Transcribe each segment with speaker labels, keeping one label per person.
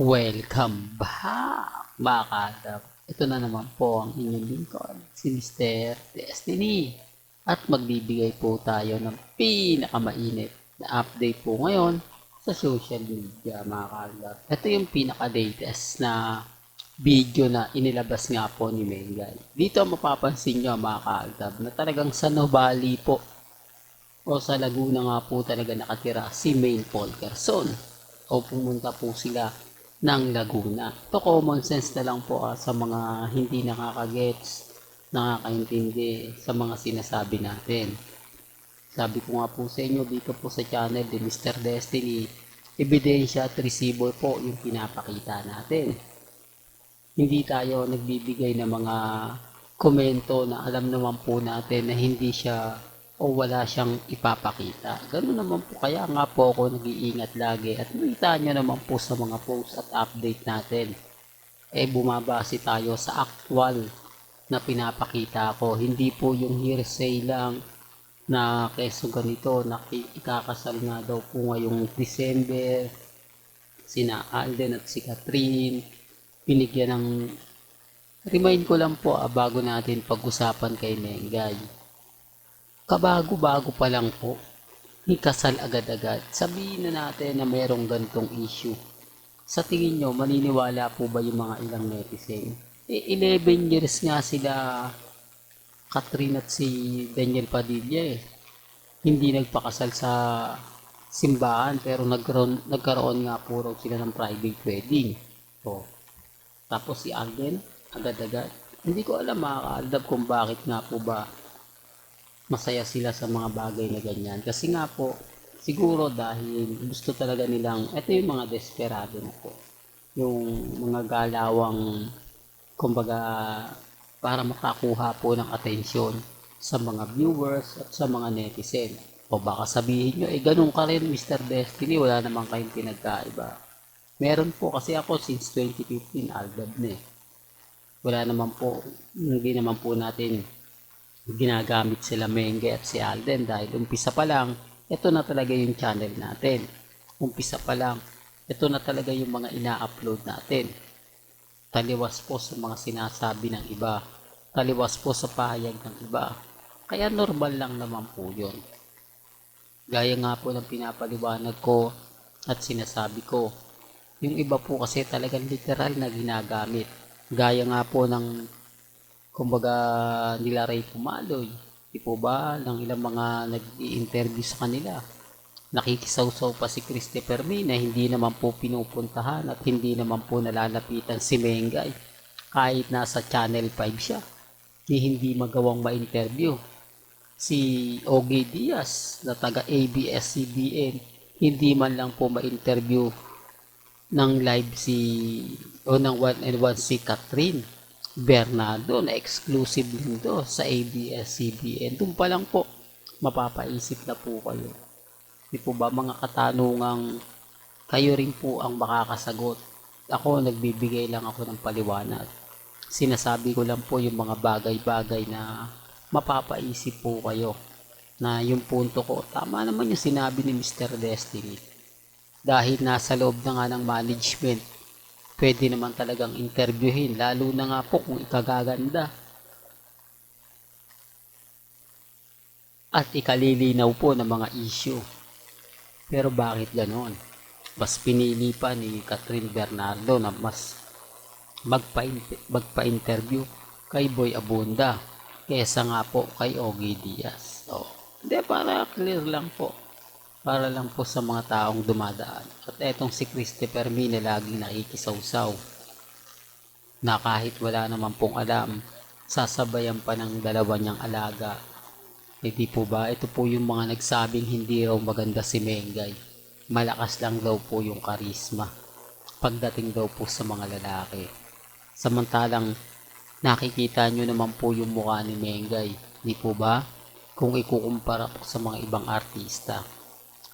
Speaker 1: Welcome back, mga kadap. Ito na naman po ang inyong lingkod, si Mr. Destiny. At magbibigay po tayo ng pinakamainit na update po ngayon sa social media, mga kadap. Ito yung pinaka-latest na video na inilabas nga po ni Mengay. Dito mapapansin nyo, mga kadap, na talagang sa Novali po o sa Laguna nga po talaga nakatira si Main Paul Carson o pumunta po sila ng Laguna. Ito common sense na lang po ah, sa mga hindi nakakagets, nakakaintindi sa mga sinasabi natin. Sabi ko nga po sa inyo dito po sa channel ni Mr. Destiny, ebidensya at resibo po yung pinapakita natin. Hindi tayo nagbibigay ng mga komento na alam naman po natin na hindi siya o wala siyang ipapakita. Ganun naman po. Kaya nga po ako nag-iingat lagi at makita nyo naman po sa mga posts at update natin. Eh bumabase tayo sa actual na pinapakita ko. Hindi po yung hearsay lang na keso ganito, na ikakasal nga daw po ngayong December, sina Alden at si Catherine, binigyan ng remind ko lang po ah, bago natin pag-usapan kay Mengay kabago-bago pa lang po, ikasal agad-agad. Sabihin na natin na mayroong gantong issue. Sa tingin nyo, maniniwala po ba yung mga ilang netizen? Eh, 11 years nga sila Catherine at si Daniel Padilla eh. Hindi nagpakasal sa simbahan pero nagkaroon, nagkaroon nga po raw sila ng private wedding. O, tapos si Alden, agad-agad. Hindi ko alam mga kung bakit nga po ba masaya sila sa mga bagay na ganyan. Kasi nga po, siguro dahil gusto talaga nilang, ito yung mga desperado na po. Yung mga galawang, kumbaga, para makakuha po ng atensyon sa mga viewers at sa mga netizen. O baka sabihin nyo, eh ganun ka rin Mr. Destiny, wala naman kayong pinagkaiba. Meron po kasi ako since 2015, Aldab na eh. Wala naman po, hindi naman po natin ginagamit sila Menge at si Alden dahil umpisa pa lang, ito na talaga yung channel natin. Umpisa pa lang, ito na talaga yung mga ina-upload natin. Taliwas po sa mga sinasabi ng iba. Taliwas po sa pahayag ng iba. Kaya normal lang naman po yun. Gaya nga po ng pinapaliwanag ko at sinasabi ko. Yung iba po kasi talagang literal na ginagamit. Gaya nga po ng kumbaga nila Ray Pumaloy, di po ba, ng ilang mga nag-i-interview sa kanila. Nakikisaw-saw pa si Christopher May na hindi naman po pinupuntahan at hindi naman po nalalapitan si Mengay kahit nasa Channel 5 siya. Di hindi magawang ma-interview. Si Ogie Diaz na taga ABS-CBN hindi man lang po ma-interview ng live si o ng one and one si Catherine Bernardo na exclusive din to sa ABS-CBN. Doon pa lang po, mapapaisip na po kayo. Di po ba mga katanungang kayo rin po ang makakasagot. Ako, nagbibigay lang ako ng paliwanag. Sinasabi ko lang po yung mga bagay-bagay na mapapaisip po kayo na yung punto ko, tama naman yung sinabi ni Mr. Destiny. Dahil nasa loob na nga ng management pwede naman talagang interviewin, lalo na nga po kung ikagaganda. At ikalilinaw po ng mga issue. Pero bakit ganon? Mas pinili pa ni Catherine Bernardo na mas magpa-interview kay Boy Abunda kesa nga po kay Ogie Diaz. So, hindi, para clear lang po para lang po sa mga taong dumadaan. At etong si Christopher Mee na laging nakikisawsaw na kahit wala naman pong alam, sasabayan pa ng dalawa niyang alaga. Hindi po ba? Ito po yung mga nagsabing hindi raw maganda si Mengay. Malakas lang daw po yung karisma. Pagdating daw po sa mga lalaki. Samantalang nakikita nyo naman po yung mukha ni Mengay. Hindi po ba? Kung ikukumpara po sa mga ibang artista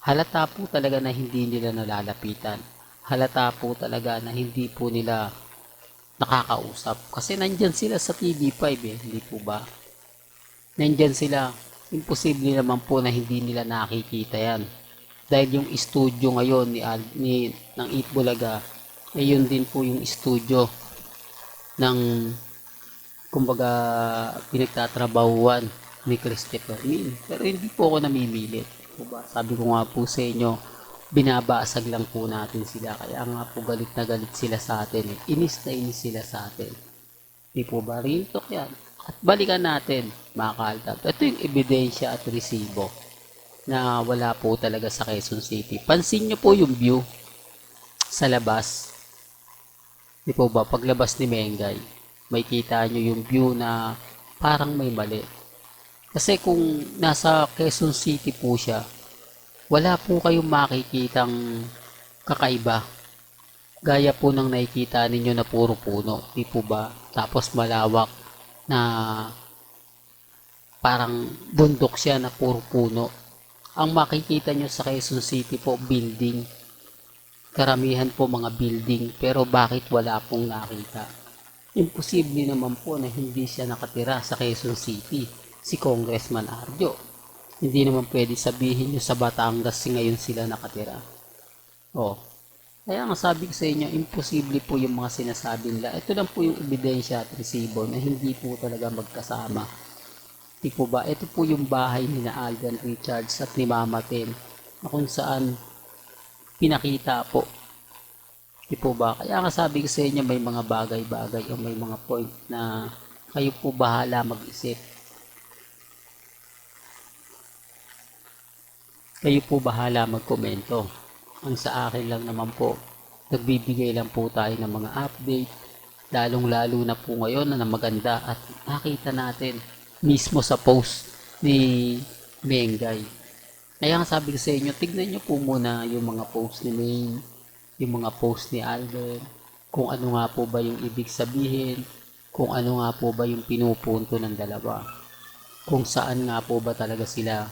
Speaker 1: halata po talaga na hindi nila nalalapitan. Halata po talaga na hindi po nila nakakausap. Kasi nandyan sila sa TV5 eh, hindi po ba? Nandyan sila. Imposible naman po na hindi nila nakikita yan. Dahil yung studio ngayon ni, ni ng Eat Bulaga, Eh, din po yung studio ng kumbaga pinagtatrabahuan ni Christopher Min. Pero hindi po ako namimilit. Diba? Sabi ko nga po sa inyo, binabasag lang po natin sila. Kaya nga po galit na galit sila sa atin. Eh. Inis na inis sila sa atin. Di po ba? Real talk yan. At balikan natin, mga kaaltab. Ito yung ebidensya at resibo na wala po talaga sa Quezon City. Pansin nyo po yung view sa labas. Di po ba? Paglabas ni Mengay, may kita nyo yung view na parang may mali. Kasi kung nasa Quezon City po siya, wala po kayong makikitang kakaiba. Gaya po ng nakikita ninyo na puro puno, di po ba? Tapos malawak na parang bundok siya na puro puno. Ang makikita nyo sa Quezon City po, building. Karamihan po mga building, pero bakit wala pong nakita? Imposible naman po na hindi siya nakatira sa Quezon City, si Congressman Arjo. Hindi naman pwede sabihin nyo sa Batangas ngayon sila nakatira. Oh, kaya nga sabi ko sa inyo, imposible po yung mga sinasabi nila. Ito lang po yung ebidensya at resibo na hindi po talaga magkasama. Di po ba? Ito po yung bahay ni na Alden Richards at ni Mama Ten na kung saan pinakita po. Di po ba? Kaya nga sabi ko sa inyo, may mga bagay-bagay o may mga point na kayo po bahala mag-isip. Kayo po bahala magkomento. Ang sa akin lang naman po, nagbibigay lang po tayo ng mga update, lalong-lalo na po ngayon na maganda at nakita natin mismo sa post ni Mengay. Kaya nga sabi ko sa inyo, tignan nyo po muna yung mga post ni Ming, yung mga post ni Alden, kung ano nga po ba yung ibig sabihin, kung ano nga po ba yung pinupunto ng dalawa, kung saan nga po ba talaga sila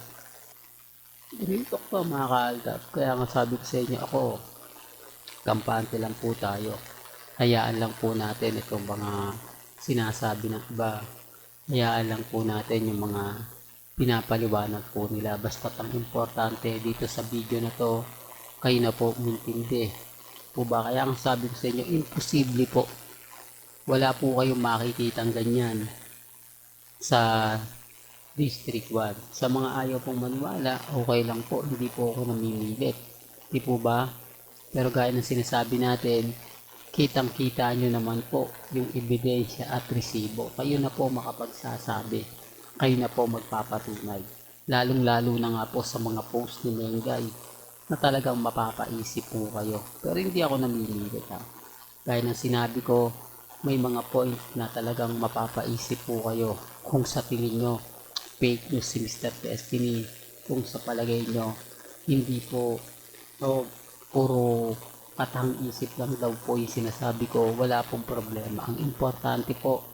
Speaker 1: Talk pa mga kaaldab. Kaya nga sabi ko sa inyo ako, kampante lang po tayo. Hayaan lang po natin itong mga sinasabi ng iba. Hayaan lang po natin yung mga pinapaliwanag po nila. Basta ang importante dito sa video na to, kayo na po umintindi. Po ba? Kaya ang sabi ko sa inyo, imposible po. Wala po kayong makikitang ganyan sa District 1. Sa mga ayaw pong maniwala, okay lang po, hindi po ako namimilit. Di po ba? Pero gaya ng sinasabi natin, kitang-kita nyo naman po yung ebidensya at resibo. Kayo na po makapagsasabi. Kayo na po magpapatunay. Lalong-lalo na nga po sa mga post ni Mengay na talagang mapapaisip po kayo. Pero hindi ako namimilit ha. Gaya ng sinabi ko, may mga point na talagang mapapaisip po kayo kung sa tingin nyo fake news si Mr. Destiny kung sa palagay nyo hindi po o puro katang isip lang daw po yung sinasabi ko. Wala pong problema. Ang importante po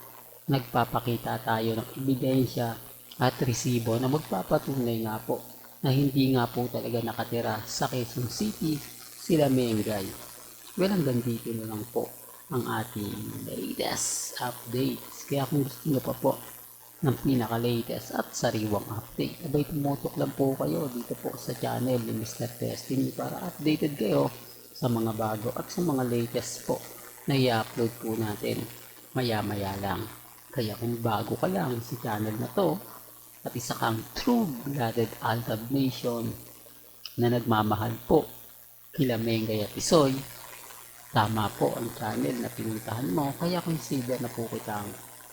Speaker 1: nagpapakita tayo ng ebidensya at resibo na magpapatunay nga po na hindi nga po talaga nakatira sa Quezon City sila Mengay. Well hanggang dito na lang po ang ating latest updates. Kaya kung gusto nyo pa po ng pinaka-latest at sariwang update. Abay, tumutok lang po kayo dito po sa channel ni Mr. Testing para updated kayo sa mga bago at sa mga latest po na i-upload po natin maya-maya lang. Kaya kung bago ka lang sa channel na to at isa kang true-blooded Altab Nation na nagmamahal po kila Mengay at Isoy, tama po ang channel na pinuntahan mo kaya consider na po kitang